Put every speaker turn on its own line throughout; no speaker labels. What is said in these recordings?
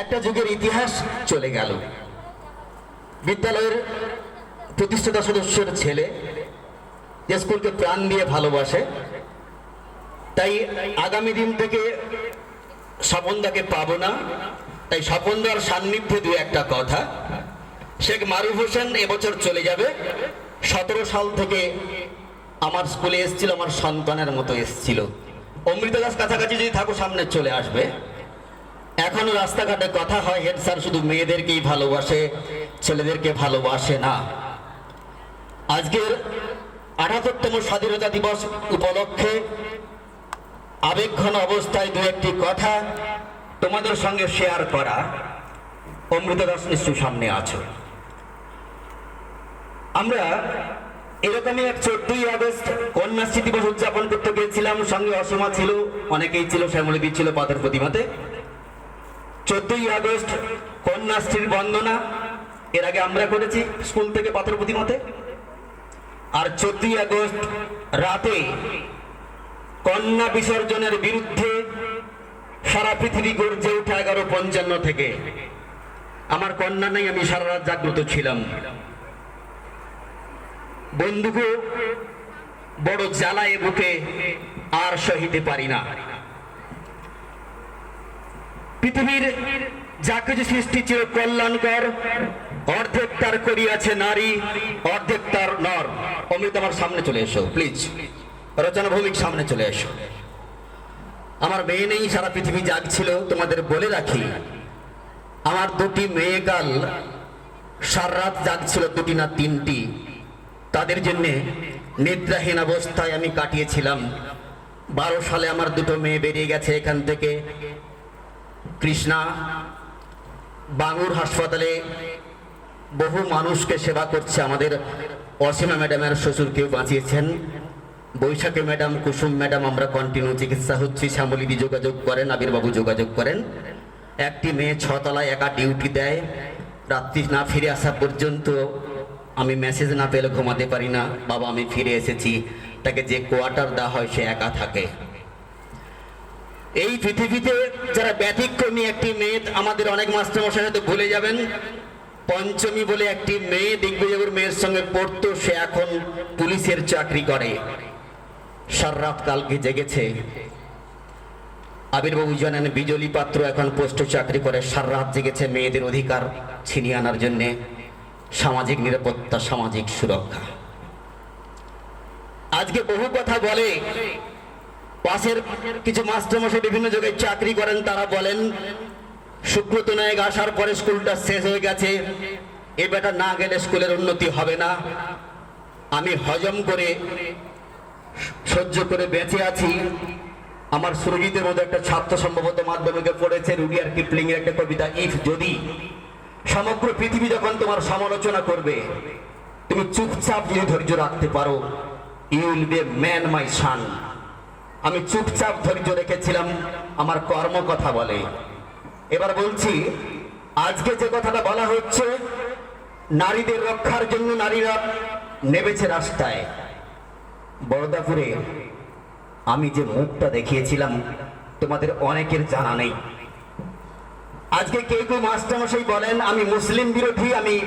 একটা যুগের ইতিহাস চলে গেল। বিদ্যালয়ের প্রতিষ্ঠাতা সদস্যের ছেলে যে স্কুলকে প্রাণ দিয়ে ভালোবাসে, তাই আগামী দিন থেকে স্বপনদাকে পাবো না। তাই স্বপনদার সান্নিধ্যে দু একটা কথা। শেখ মারুফ হোসেন এবছর চলে যাবে। সতেরো সাল থেকে আমার স্কুলে এসেছিল, আমার সন্তানের মতো এসেছিল। অমৃত দাস কাছাকাছি যদি থাকো, সামনে চলে আসবে। এখনও রাস্তাঘাটে কথা হয়, হেড স্যার শুধু মেয়েদেরকেই ভালোবাসে, ছেলেদেরকে ভালোবাসে না। আজকের আঠাত্তরতম স্বাধীনতা দিবস উপলক্ষে আবেগঘন অবস্থায় দু একটি কথা তোমাদের সঙ্গে শেয়ার করা। অমৃত দাস নিশ্চয় সামনে আছো। আমরা এরকমই এক চোদ্দই আগস্ট কন্যাশ্রী দিবস উদযাপন করতে গিয়েছিলাম, সঙ্গে অসমা ছিল, অনেকেই ছিল, শ্যামলী ছিল পাথর প্রতিমাতে। চোদ্দই আগস্ট কন্যাশ্রীর বন্দনা, এর আগে আমরা করেছি স্কুল থেকে পাথর প্রতিমাতে। আর চোদ্দই আগস্ট রাতে কন্যা বিসর্জনের বিরুদ্ধে সারা পৃথিবী গর্জে উঠে এগারো পঞ্চান্ন থেকে। আমার কন্যা নেই, আমি সারা রাত জাগ্রত ছিলাম। বন্ধুকে বড় জ্বালায় বুকে আর সহিতে পারি না। পৃথিবীর যা কিছু সৃষ্টি ছিল কল্যাণকর, অর্ধেক তার করিয়াছে নারী, অর্ধেক তার নর। অমৃত আমার সামনে চলে এসো প্লিজ রচনা ভৌমিক সামনে চলে এসো। আমার মেয়ে নেই, সারা পৃথিবী জাগছিল, তোমাদের বলে রাখি। আমার দুটি মেয়ে কাল সারা রাত জাগছিল দুটি না তিনটি। তাদের জন্য নিদ্রাহীন অবস্থায় আমি কাটিয়েছিলাম। বারো সালে আমার দুটো মেয়ে বেরিয়ে গেছে এখান থেকে। কৃষ্ণা বাঙুর হাসপাতালে বহু মানুষকে সেবা করছে আমাদের অসীমা ম্যাডামের শ্বশুরকেও বাঁচিয়েছেন। বৈশাখী ম্যাডাম, কুসুম ম্যাডাম, আমরা কন্টিনিউ চিকিৎসা হচ্ছি, শ্যামলিদি যোগাযোগ করেন আবিরবাবু যোগাযোগ করেন। একটি মেয়ে ছতলায় একা ডিউটি দেয়, রাত্রি না ফিরে আসা পর্যন্ত আমি মেসেজ না পেলে ঘুমাতে পারি না। বাবা, আমি ফিরে এসেছি। তাকে যে কোয়ার্টার দেওয়া হয় সে একা থাকে। এই পৃথিবীতে যারা ব্যতিক্রমী একটি মেয়ে, আমাদের অনেক মাস্টারমশাই হয়তো ভুলে যাবেন। পঞ্চমী বলে একটি মেয়ে দিগ্বিজয়পুর মেয়ের সঙ্গে পড়তো, সে এখন পুলিশের চাকরি করে। সার রাত কালকে জেগেছে। আবির্বাবু জানেন, বিজলি পাত্র এখন পোস্টে চাকরি করে, সার রাত জেগেছে মেয়েদের অধিকার ছিনিয়ে আনার জন্যে। সামাজিক নিরাপত্তা, সামাজিক সুরক্ষা। আজকে বহু কথা বলে। পাশের কিছু মাস্টারমশাই বিভিন্ন জায়গায় চাকরি করেন, তারা বলেন, সুব্রত নায়ক আসার পরে স্কুলটা শেষ হয়ে গেছে, এ বেটা না গেলে স্কুলের উন্নতি হবে না। আমি হজম করে, সহ্য করে বেঁচে আছি। আমার সুরজিতের মধ্যে একটা ছাত্র সম্ভবত মাধ্যমিকে পড়েছে রুডিয়ার কিপলিং এর একটা কবিতা, ইফ যদি সমগ্র পৃথিবী যখন তোমার সমালোচনা করবে, তুমি চুপচাপ যদি ধৈর্য রাখতে পারো you will be man my son আমি চুপচাপ ধৈর্য রেখেছিলাম, আমার কর্ম কথা বলে। এবার বলছি, আজকে যে কথাটা বলা হচ্ছে, নারীদের রক্ষার জন্য নারীরা নেমেছে রাস্তায়। বরদাপুরে আমি যে মুখটা দেখিয়েছিলাম, তোমাদের অনেকের জানা নেই। আজকে কেউ কেউ মাস্টারমশাই বলেন, আমি মুসলিম বিরোধী, আমি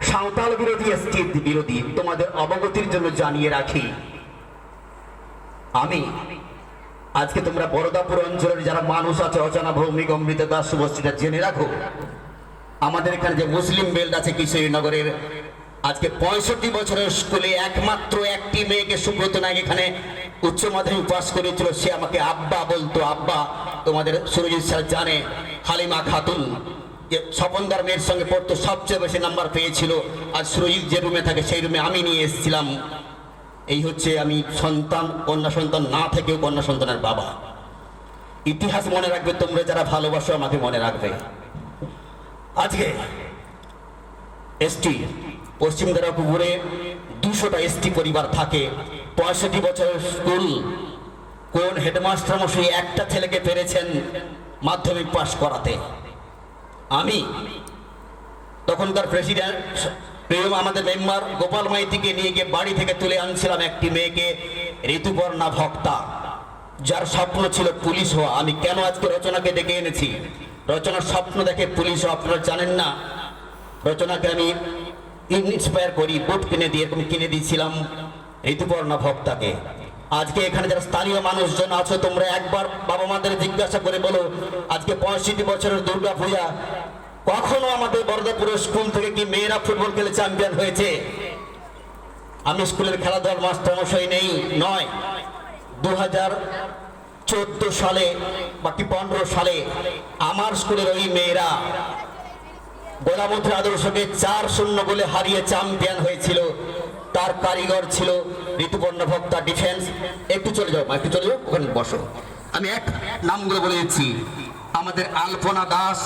সাঁওতাল বিরোধী এসটি বিরোধী, তোমাদের অবগতির জন্য জানিয়ে রাখি। আমি। আজকে তোমরা বরদাপুর অঞ্চলের যারা মানুষ আছে, অজানা ভৌমিক অমৃত দাস শুভশ্রীটা জেনে রাখো। আমাদের এখানে যে মুসলিম বেল্ট আছে কিশোরীনগরের, আজকে পঁয়ষট্টি বছরের স্কুলে একমাত্র একটি মেয়েকে সুব্রত নায়ক এখানে উচ্চ মাধ্যমিক পাস করেছিল। সে আমাকে আব্বা বলতো, আব্বা, তোমাদের সুরজিৎ স্যার জানে, হালিমা খাতুন, যে স্বপনদার মেয়ের সঙ্গে পড়তো, সবচেয়ে বেশি নাম্বার পেয়েছিল। আর সুরজিৎ যে রুমে থাকে, সেই রুমে আমি নিয়ে এসেছিলাম। এই হচ্ছে আমি সন্তান, কন্যা সন্তান, না থেকেও কন্যা সন্তানের বাবা। ইতিহাস মনে রাখবে তোমরা, যারা ভালোবাসো আমাকে মনে রাখবে। আজকে এসটি পশ্চিম দারাপুকুরে দুশোটা এসটি পরিবার থাকে। পঁয়ষট্টি বছরের স্কুল, কোন হেডমাস্টার মশাই একটা ছেলেকে পেরেছেন মাধ্যমিক পাশ করাতে? আমি, তখনকার প্রেসিডেন্ট আমাদের মেম্বার গোপাল মাইতিকে নিয়ে গিয়ে বাড়ি থেকে তুলে আনছিলাম একটি মেয়েকে, ঋতুপর্ণা ভক্তা। যার স্বপ্ন ছিল পুলিশ হওয়া। আমি কেন আজকে রচনাকে ডেকে এনেছি? রচনার স্বপ্ন দেখে পুলিশ আপনারা জানেন না। রচনাকে আমি ইন্সপায়ার করি বুট কিনে দিয়ে, এরকম কিনে দিয়েছিলাম ঋতুপর্ণা ভক্তাকে। আজকে এখানে যারা স্থানীয় মানুষজন আছো, তোমরা একবার বাবা মাদের জিজ্ঞাসা করে বলো, আজকে পঁয়ষট্টি বছরের দুর্গা পূজা কখনো আমাদের বরদাপুরের স্কুল থেকে কি মেয়েরা ফুটবল খেলে চ্যাম্পিয়ন হয়েছে? আমি স্কুলের খেলাধুলার মাস্টারমশাই নেই, নয়। দু চোদ্দ সালে বা কি পনেরো সালে আমার স্কুলের ওই মেয়েরা গোলামুদ্রা আদর্শকে চার শূন্য বলে হারিয়ে চ্যাম্পিয়ন হয়েছিল। তার কারিগর ছিল ঋতুপর্ণ ভক্তা ডিফেন্স। একটু চলে যাও একটু চলে যাও, ওখানে বসো। আমি এক নামগুলো বলে দিচ্ছি। আমাদের আলপনা দাস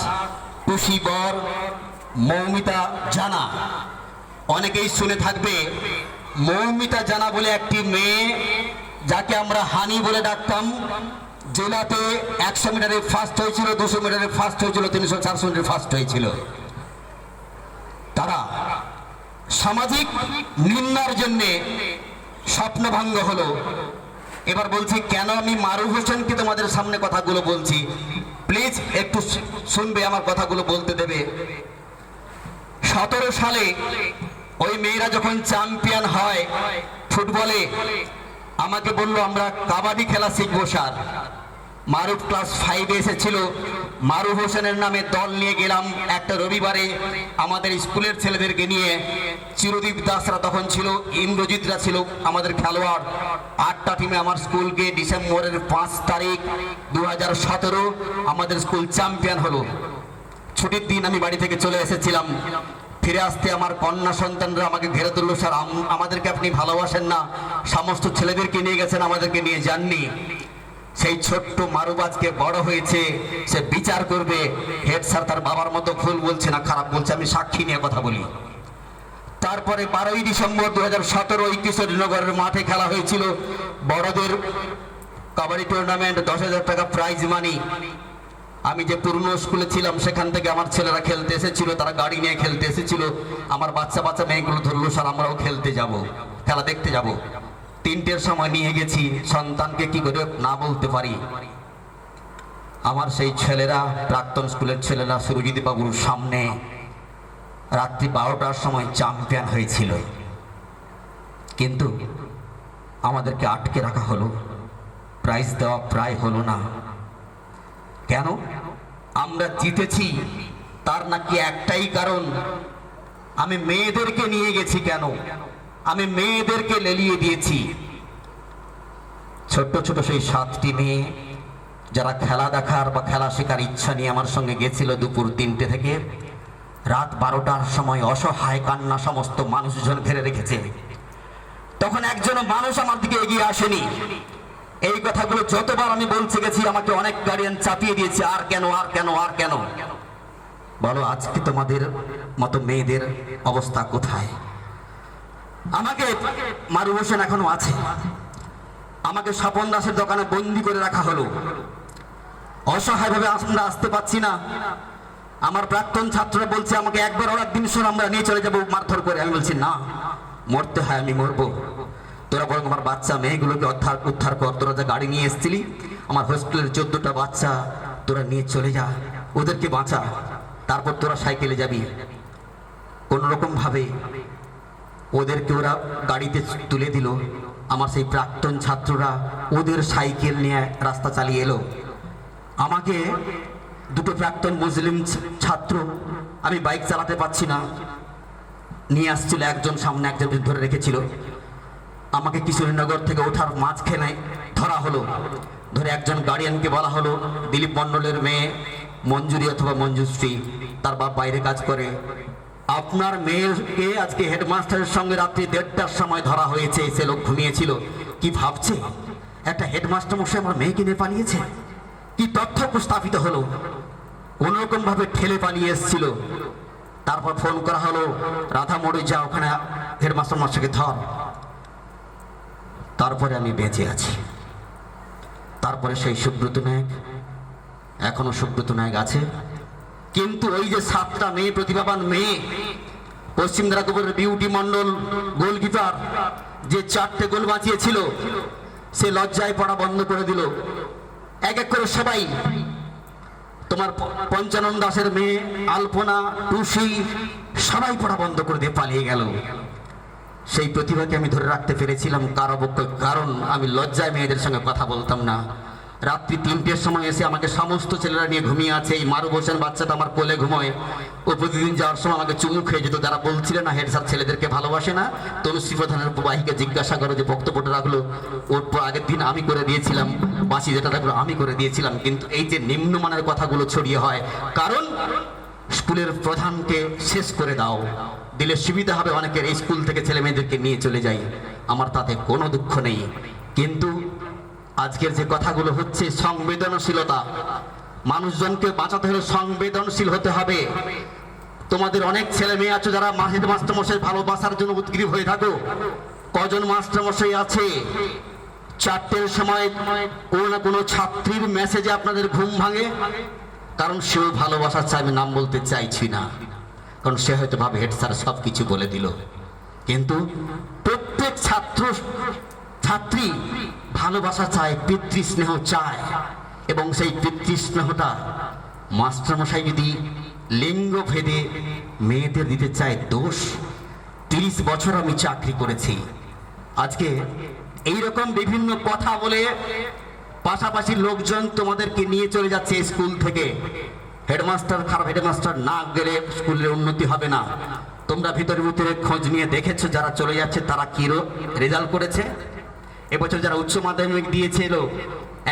টুসি বর মৌমিতা জানা। অনেকেই শুনে থাকবে, মৌমিতা জানা বলে একটি মেয়ে যাকে আমরা হানি বলে ডাকতাম, জেলাতে একশো মিটারে ফার্স্ট হয়েছিল, দুশো মিটারে ফার্স্ট হয়েছিল, তিনশো, চারশো মিটারে ফার্স্ট হয়েছিল। তারা সামাজিক নিন্দার জন্য স্বপ্নভঙ্গ হলো। এবার বলছি, কেন আমি মারু হোসেনকে তোমাদের সামনে কথাগুলো বলছি? প্লিজ একটু শুনবে, আমার কথাগুলো বলতে দেবে। সতেরো সালে ওই মেয়েরা যখন চ্যাম্পিয়ন হয় ফুটবলে, আমাকে বলল, আমরা কাবাডি খেলা শিখব, স্যার। মারুফ ক্লাস ফাইভে এসেছিল। মারুফ হোসেনের নামে দল নিয়ে গেলাম একটা রবিবারে। আমাদের স্কুলের ছেলেদেরকে নিয়ে চিরদীপ দাসরা তখন ছিল, ইন্দ্রজিৎরা ছিল আমাদের খেলোয়াড়। আটটা টিমে আমার স্কুলকে ডিসেম্বরের পাঁচ তারিখ দু হাজার সতেরো আমাদের স্কুল চ্যাম্পিয়ন হলো। ছুটির দিন আমি বাড়ি থেকে চলে এসেছিলাম। ফিরে আসতে আমার কন্যা সন্তানরা আমাকে ঘেরে ধরলো স্যার আমাদেরকে আপনি ভালোবাসেন না। সমস্ত ছেলেদেরকে নিয়ে গেছেন, আমাদেরকে নিয়ে যাননি। সেই ছোট্ট মারুবাজকে বড় হয়েছে, সে বিচার করবে। হেড স্যার তার বাবার মতো ভুল বলছে না, খারাপ বলছে, আমি সাক্ষী নিয়ে কথা বলি। তারপরে বারোই ডিসেম্বর দু হাজার সতেরো কিশোরীনগরের মাঠে খেলা হয়েছিল। বড়দের কাবাডি টুর্নামেন্ট দশ হাজার টাকা প্রাইজ মানি আমি যে পুরনো স্কুলে ছিলাম, সেখান থেকে আমার ছেলেরা খেলতে এসেছিল, তারা গাড়ি নিয়ে খেলতে এসেছিল। আমার বাচ্চা বাচ্চা মেয়েগুলো ধরলো, স্যার, আমরাও খেলতে যাব, খেলা দেখতে যাব। তিনটের সময় নিয়ে গেছি, সন্তানকে কি করে না বলতে পারি? আমার সেই ছেলেরা, প্রাক্তন স্কুলের ছেলেরা সুরজিৎ বাবুর সামনে রাত্রি বারোটার সময় চ্যাম্পিয়ন হয়েছিল। কিন্তু আমাদেরকে আটকে রাখা হলো প্রাইজ দেওয়া প্রায় হলো না। কেন? আমরা জিতেছি, তার নাকি একটাই কারণ, আমি মেয়েদেরকে নিয়ে গেছি কেন? আমি মেয়েদেরকে লেলিয়ে দিয়েছি। ছোট্ট ছোট সেই সাতটি মেয়ে, যারা খেলা দেখার বা খেলা শেখার ইচ্ছা নিয়ে আমার সঙ্গে গেছিল দুপুর তিনটে থেকে, রাত বারোটার সময় অসহায় কান্না সমস্ত মানুষজন ঘিরে রেখেছে। তখন একজন মানুষ আমার দিকে এগিয়ে আসেনি। এই কথাগুলো যতবার আমি বলতে গেছি, আমাকে অনেক গার্ডিয়ান চাপিয়ে দিয়েছে, আর কেন আর কেন আর কেন? বলো, আজকে তোমাদের মতো মেয়েদের অবস্থা কোথায়? আমাকে মারু হোসেন এখনও আছে। আমাকে স্বপন দাসের দোকানে বন্দি করে রাখা হলো। অসহায়ভাবে আমরা আসতে পারছি না। আমার প্রাক্তন ছাত্ররা বলছে, আমাকে একবার ওরা দিন শোন আমরা নিয়ে চলে যাব, মারধর করে। আমি বলছি, না, মরতে হয়, আমি মরবো। তোরা বরং আমার বাচ্চা, মেয়েগুলোকে উদ্ধার উদ্ধার কর। তোরা যা গাড়ি নিয়ে এসেছিলি, আমার হোস্টেলের চোদ্দটা বাচ্চা, তোরা নিয়ে চলে যা। ওদেরকে বাঁচা। তারপর তোরা সাইকেলে যাবি। কোন রকম ভাবে ওদেরকে ওরা গাড়িতে তুলে দিল। আমার সেই প্রাক্তন ছাত্ররা ওদের সাইকেল নিয়ে রাস্তা চালিয়ে এলো। আমাকে দুটো প্রাক্তন মুসলিম ছাত্র, আমি বাইক চালাতে পারছি না, নিয়ে আসছিল একজন সামনে একজন ধরে রেখেছিল। আমাকে কিশোরীনগর থেকে ওঠার মাঝখানে ধরা হলো। ধরে একজন গার্ডিয়ানকে বলা হলো, দিলীপ মণ্ডলের মেয়ে মঞ্জুরি অথবা মঞ্জুশ্রী, তার বাপ বাইরে কাজ করে। আপনার মেয়েকে আজকে হেডমাস্টারের সঙ্গে রাত্রি দেড়টার সময় ধরা হয়েছে, সে লোক ঘুমিয়েছিল। কি ভাবছে? একটা হেডমাস্টার মশাই আমার মেয়েকে নিয়ে পালিয়েছে? কি তথ্য উপস্থাপিত হলো? কোনোরকম ভাবে ঠেলে পালিয়ে এসেছিল। তারপর ফোন করা হলো, রাধা মোড়ে যা, ওখানে হেডমাস্টার মশাইকে ধর। তারপরে আমি বেঁচে আছি। তারপরে সেই সুব্রত নায়ক, এখনও সুব্রত নায়ক আছে। কিন্তু ওই যে সাতটা মেয়ে, প্রতিভাবান মেয়ে, পশ্চিম দ্রাগপুরের বিউটি মন্ডল গোলকিপার, যে চারটে গোল বাঁচিয়েছিল, সে লজ্জায় পড়া বন্ধ করে দিল। এক এক করে সবাই, তোমার পঞ্চানন দাসের মেয়ে, আলপনা, টুসি, সবাই পড়া বন্ধ করে দিয়ে পালিয়ে গেল। সেই প্রতিভাকে আমি ধরে রাখতে পেরেছিলাম কারণ আমি লজ্জায় মেয়েদের সঙ্গে কথা বলতাম না। রাত্রি তিনটের সময় এসে আমাকে সমস্ত ছেলেরা নিয়ে ঘুমিয়ে আছে। এই মারু বসেন বাচ্চাটা আমার কোলে ঘুমোয়। ও প্রতিদিন যাওয়ার সময় আমাকে চুমু খেয়ে যেত। যারা বলছিলেন না, হেড স্যার ছেলেদেরকে ভালোবাসে না? তনুশ্রী প্রধানের বাহিকে জিজ্ঞাসা করো যে, বক্তব্যটা রাখল। ওর আগের দিন আমি করে দিয়েছিলাম। বাসি যেটা রাখল, আমি করে দিয়েছিলাম। কিন্তু এই যে নিম্নমানের কথাগুলো ছড়িয়ে হয়, কারণ স্কুলের প্রধানকে শেষ করে দাও। দিলে সুবিধা হবে অনেকের। এই স্কুল থেকে ছেলে মেয়েদেরকে নিয়ে চলে যাই। আমার তাতে কোনো দুঃখ নেই। কিন্তু আজকের যে কথাগুলো হচ্ছে সংবেদনশীলতা, মানুষজনকে বাঁচাতে হলে সংবেদনশীল হতে হবে। তোমাদের অনেক ছেলে মেয়ে আছে যারা মাসিদ মাস্টারমশাই ভালোবাসার জন্য উদ্গ্রীব হয়ে থাকো। কজন মাস্টারমশাই আছে? চারটের সময় কোনো না কোনো ছাত্রীর মেসেজে আপনাদের ঘুম ভাঙে। কারণ সেও ভালোবাসা চায় আমি নাম বলতে চাইছি না। কারণ সে হয়তো ভাবে হেড স্যার সব কিছু বলে দিল। কিন্তু প্রত্যেক ছাত্র ছাত্রী ভালোবাসা চায়, পিতৃস্নেহ চায়। এবং সেই পিতৃস্নেহটা মাস্টারমশাই যদি লিঙ্গ ভেদে মেয়েদের দিতে চায় দোষ, তিরিশ বছর আমি চাকরি করেছি। আজকে এই রকম বিভিন্ন কথা বলে পাশাপাশি লোকজন তোমাদেরকে নিয়ে চলে যাচ্ছে স্কুল থেকে। হেডমাস্টার খারাপ, হেডমাস্টার না গেলে স্কুলের উন্নতি হবে না। তোমরা ভিতরে ভিতরে খোঁজ নিয়ে দেখেছ যারা চলে যাচ্ছে, তারা কি রেজাল্ট করেছে? এবছর যারা উচ্চ মাধ্যমিক দিয়েছিল,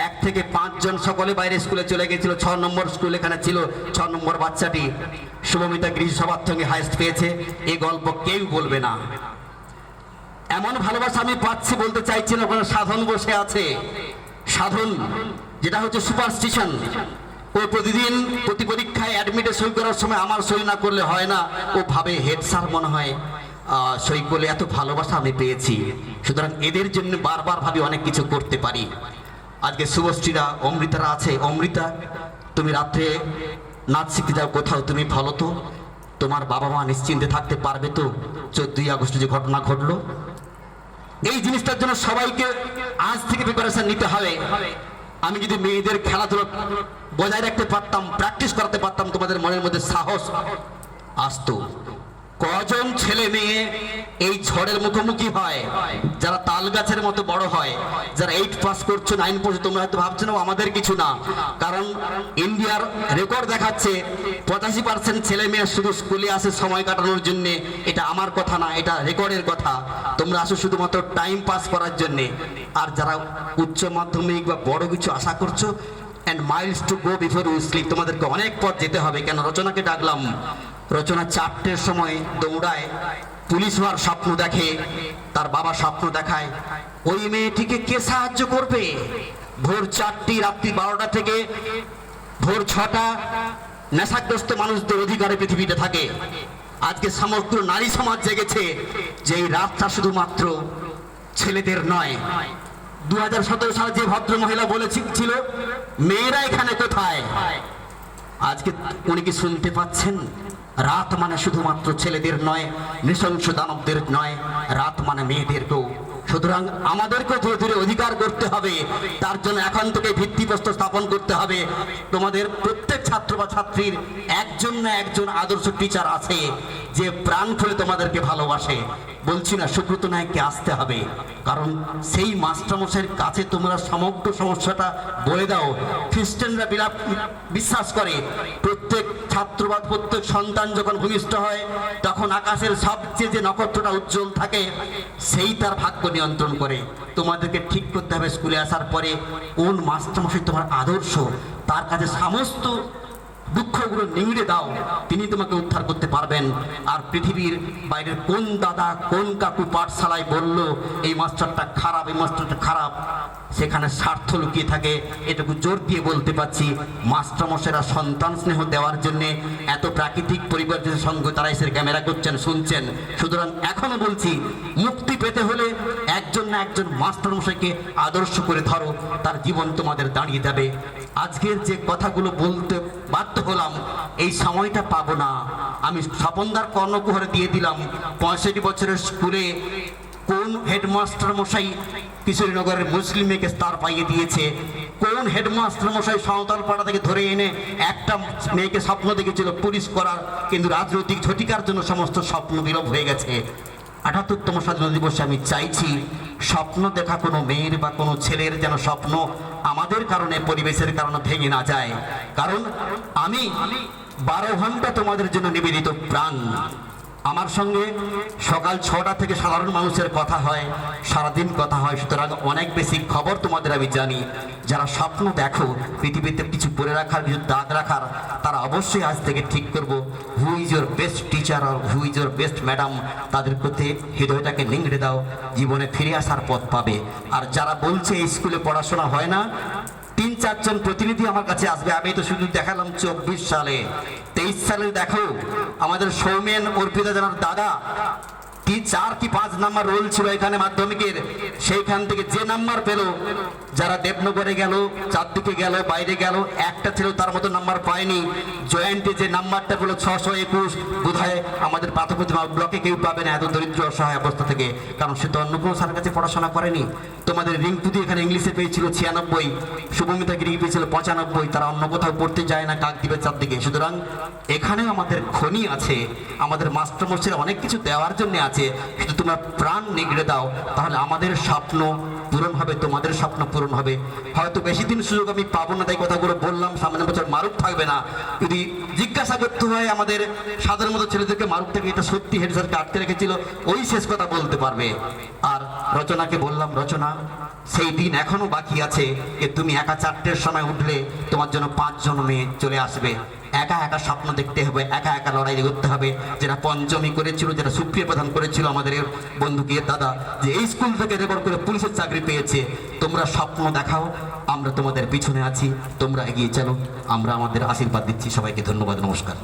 এক থেকে পাঁচজন সকলে বাইরে স্কুলে চলে গেছিল ছ নম্বর স্কুল এখানে ছিল, ছ নম্বর বাচ্চাটি শুভমিতা গৃহ সবার সঙ্গে হাইস্ট পেয়েছে। এই গল্প কেউ বলবে না। এমন ভালোবাসা আমি পাচ্ছি বলতে চাইছি না, ওখানে সাধন বসে আছে। সাধন, যেটা হচ্ছে সুপারস্টিশন ও প্রতিদিন প্রতি পরীক্ষায় অ্যাডমিটে সই করার সময় আমার সই না করলে হয় না। ও ভাবে হেড স্যার মনে হয়। সই করলে এত ভালোবাসা আমি পেয়েছি। সুতরাং এদের জন্য বারবার ভাবে অনেক কিছু করতে পারি। আজকে শুভশ্রীরা, অমৃতারা আছে। অমৃতা, তুমি রাত্রে নাচ শিখতে যাও কোথাও, তুমি ভালো তো? তোমার বাবা মা নিশ্চিন্তে থাকতে পারবে তো? চোদ্দই আগস্টে যে ঘটনা ঘটলো। এই জিনিসটার জন্য সবাইকে আজ থেকে প্রিপারেশন নিতে হবে। আমি যদি মেয়েদের খেলাধুলো বজায় রাখতে পারতাম প্র্যাকটিস করাতে পারতাম, তোমাদের মনের মধ্যে সাহস আসতো। কজন ছেলে মেয়ে এই ঝড়ের মুখোমুখি হয়? যারা তাল গাছের মতো বড় হয়, যারা এইট পাস করছ নাইন পড়ছো, তোমরা হয়তো ভাবছ, না, আমাদের কিছু না। কারণ ইন্ডিয়ার রেকর্ড দেখাচ্ছে, পঁচাশি পার্সেন্ট ছেলে মেয়ে শুধু স্কুলে আসে সময় কাটানোর জন্য। এটা আমার কথা না, এটা রেকর্ডের কথা। তোমরা আসো শুধুমাত্র টাইম পাস করার জন্য। আর যারা উচ্চ মাধ্যমিক বা বড় কিছু আশা করছ and miles to go before you তোমাদেরকে অনেক পথ যেতে হবে। কেন? রচনাকে ডাকলাম। রচনা চারটের সময় দৌড়ায়। পুলিশ হওয়ার স্বপ্ন দেখে, তার বাবা স্বপ্ন দেখায়, ওই মেয়েটিকে কে সাহায্য করবে? ভোর চারটি, রাত্রি বারোটা থেকে ভোর ছটা নেশাগ্রস্ত মানুষদের অধিকারে পৃথিবীতে থাকে। আজকে সমগ্র নারী সমাজ জেগেছে যে এই রাতটা শুধুমাত্র ছেলেদের নয়। দু হাজার সতেরো সালে যে ভদ্র মহিলা বলেছিল মেয়েরা এখানে কোথায়? আজকে উনি কি শুনতে পাচ্ছেন? রাত মানে শুধুমাত্র ছেলেদের নয়, নৃশংস দানবদের নয়, রাত মানে মেয়েদেরকেও। সুতরাং আমাদেরকেও ধীরে ধীরে অধিকার করতে হবে, তার জন্য এখন থেকে ভিত্তিপ্রস্তর স্থাপন করতে হবে। তোমাদের প্রত্যেক ছাত্র বা ছাত্রীর একজন না একজন আদর্শ টিচার আছে, যে প্রাণ খুলে তোমাদেরকে ভালোবাসে। বলছি না সুব্রত নায়ককে আসতে হবে, কারণ সেই মাস্টারমশাইয়ের কাছে তোমরা সমগ্র সমস্যাটা বলে দাও। খ্রিস্টানরা বিশ্বাস করে প্রত্যেক ছাত্র বা প্রত্যেক সন্তান যখন ভূমিষ্ঠ হয়, তখন আকাশের সবচেয়ে যে নক্ষত্রটা উজ্জ্বল থাকে, সেই তার ভাগ্য নিয়ন্ত্রণ করে। তোমাদেরকে ঠিক করতে হবে স্কুলে আসার পরে কোন মাস্টারমশাই তোমার আদর্শ? তার কাছে সমস্ত দুঃখগুলো নিংড়ে দাও। তিনি তোমাকে উদ্ধার করতে পারবেন। আর পৃথিবীর বাইরের কোন দাদা, কোন কাকু পাঠশালায় বলল, এই মাস্টারটা খারাপ, এই মাস্টারটা খারাপ। সেখানে স্বার্থ লুকিয়ে থাকে। এটুকু জোর দিয়ে বলতে পারছি, মাস্টারমশাইরা সন্তান স্নেহ দেওয়ার জন্য এত প্রাকৃতিক পরিবর্তনের সঙ্গে তারা এসে ক্যামেরা করছেন, শুনছেন। সুতরাং এখনও বলছি, মুক্তি পেতে হলে একজন না একজন মাস্টারমশাইকে আদর্শ করে ধরো। তার জীবন তোমাদের দাঁড়িয়ে যাবে। আজকের যে কথাগুলো বলতে বাধ্য হলাম, এই সময়টা পাবো না। আমি স্বপনদার কর্ণকুহরে দিয়ে দিলাম। পঁয়ষট্টি বছরের স্কুলে কোন হেডমাস্টার মশাই কিশোরীনগরের মুসলিম মেয়েকে স্টার পাইয়ে দিয়েছে? কোন হেডমাস্টার মশাই সাঁওতাল পাড়া থেকে ধরে এনে একটা মেয়েকে স্বপ্ন দেখেছিল পুলিশ করার, কিন্তু রাজনৈতিক ঝটিকার জন্য সমস্ত স্বপ্ন বিলোপ হয়ে গেছে? আটাত্তরতম স্বাধীনতা দিবসে আমি চাইছি স্বপ্ন দেখা কোনো মেয়ের বা কোনো ছেলের যেন স্বপ্ন আমাদের কারণে, পরিবেশের কারণে ভেঙে না যায়। কারণ আমি বারো ঘণ্টা তোমাদের জন্য নিবেদিত প্রাণ। আমার সঙ্গে সকাল ছটা থেকে সাধারণ মানুষের কথা হয়, সারাদিন কথা হয়। সুতরাং অনেক বেশি খবর তোমাদের আমি জানি। যারা স্বপ্ন দেখো, পৃথিবীতে কিছু পরে রাখার, কিছু দাগ রাখার, তারা অবশ্যই আজ থেকে ঠিক করব। Who is your best teacher R who is your best madam তাদের প্রতি হৃদয়টাকে নিংড়ে দাও। জীবনে ফিরে আসার পথ পাবে। আর যারা বলছে স্কুলে পড়াশোনা হয় না তিন, চারজন প্রতিনিধি আমার কাছে আসবে। আমি তো শুধু দেখালাম চব্বিশ সালে। তেইশ সালে দেখো, আমাদের সৌমেন অর্পিতা জানার দাদা কি চার কি পাঁচ নাম্বার রোল ছিল এখানে মাধ্যমিকের। সেইখান থেকে যে নাম্বার পেল, যারা দেবনগরে গেল, চারদিকে গেল, বাইরে গেল, একটা ছিল তার মতো নাম্বার পায়নি। জয়েন্টে যে নাম্বারটা পেল ছশো একুশ বোধ আমাদের প্রাথমিক ব্লকে কেউ পাবে না এত দরিদ্র অসহায় অবস্থা থেকে, কারণ সে তো অন্য কোনো স্যারের কাছে পড়াশোনা করেনি। তোমাদের রিঙ্কুদি এখানে ইংলিশে পেয়েছিল ছিয়ানব্বই, শুভমিতা গিরি পেয়েছিল পঁচানব্বই, তারা অন্য কোথাও পড়তে যায় না, কাক দ্বীপের চারদিকে। সুতরাং এখানেও আমাদের খনি আছে, আমাদের মাস্টারমশাইরা অনেক কিছু দেওয়ার জন্য আছে। শুধু তোমরা প্রাণ নিগড়ে দাও, তাহলে আমাদের স্বপ্ন পূরণ হবে, তোমাদের স্বপ্ন পূরণ হবে। হয়তো বেশি দিন সুযোগ আমি পাবো না, তাই কথাগুলো বললাম সামনের বছর মারুক থাকবে না। যদি জিজ্ঞাসা করতে হয় আমাদের সাধারণ মতো ছেলেদেরকে মারুক থেকে এটা সত্যি হেড স্যারকে আটকে রেখেছিল, ওই শেষ কথা বলতে পারবে। আর রচনাকে বললাম, রচনা, সেই দিন এখনও বাকি আছে যে তুমি একা চারটের সময় উঠলে তোমার জন্য পাঁচজন মেয়ে চলে আসবে। একা একা স্বপ্ন দেখতে হবে, একা একা লড়াই করতে হবে। যেটা পঞ্চমী করেছিল, যেটা সুপ্রিয় প্রধান করেছিল আমাদের বন্ধু বন্ধুকে, দাদা, যে এই স্কুল থেকে রেকর্ড করে পুলিশের চাকরি পেয়েছে। তোমরা স্বপ্ন দেখাও, আমরা তোমাদের পিছনে আছি, তোমরা এগিয়ে চলো, আমরা আমাদের আশীর্বাদ দিচ্ছি সবাইকে, ধন্যবাদ, নমস্কার।